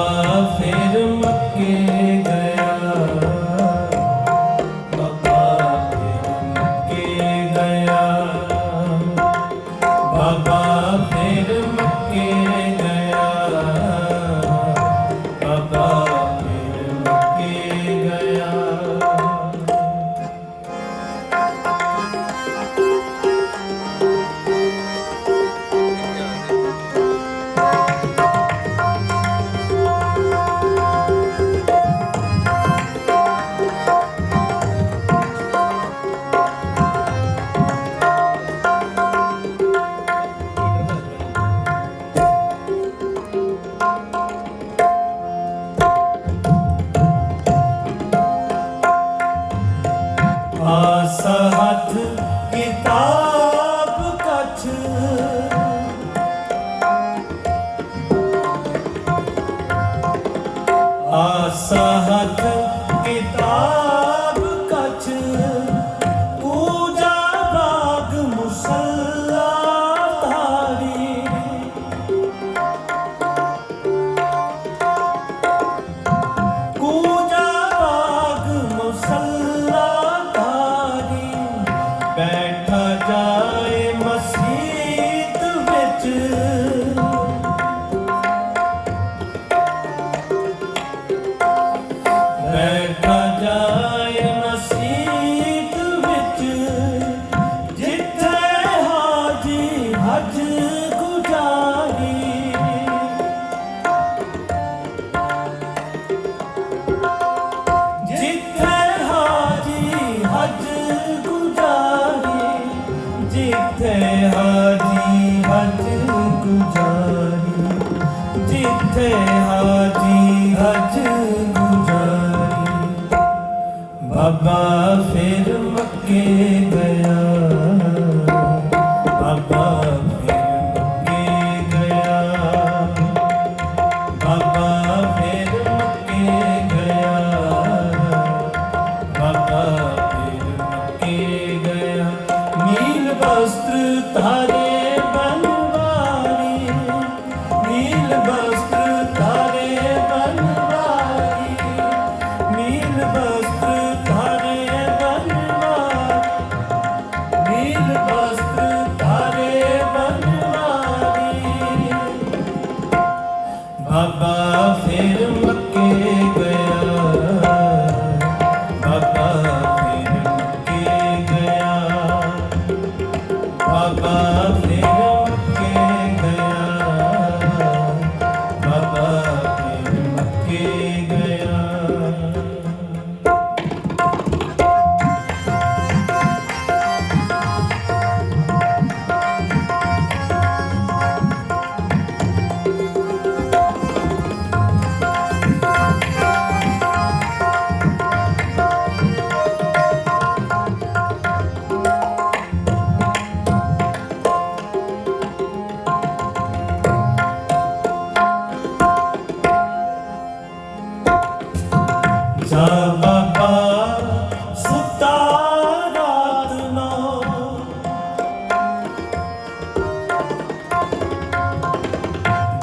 love. आसा बाबा फिर मक्के বাবা ফের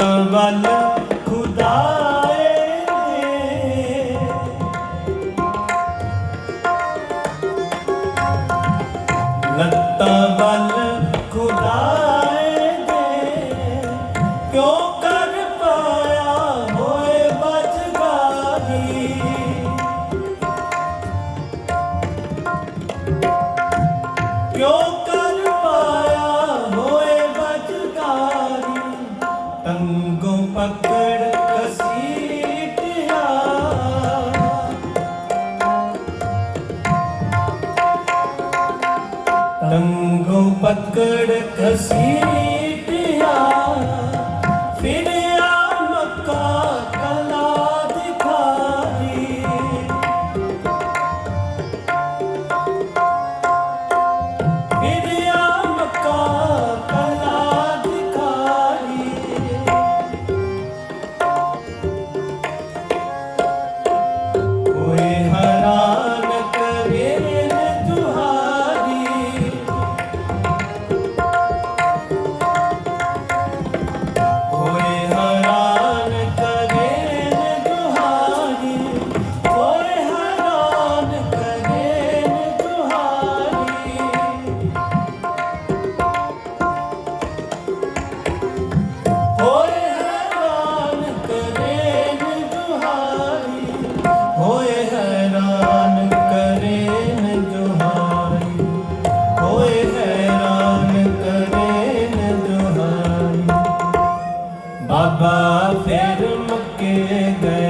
ਜਗਤ ਵੱਲ ਖੁਦਾਏ। ਲੱਤਾਂ ਵੱਲ ਖੁਦਾਏ ਦੇ। ਕਿਉਂ बाबा फिर मुके गए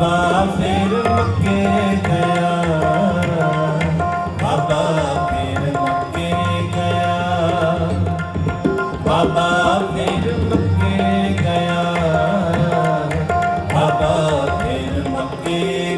ਬਾਬਾ ਫਿਰ ਮੱਕੇ ਗਿਆ। ਬਾਬਾ ਫਿਰ ਮੱਕੇ ਗਿਆ। ਬਾਬਾ ਫਿਰ ਮੱਕੇ ਗਿਆ। ਬਾਬਾ ਫਿਰ ਮੱਕੇ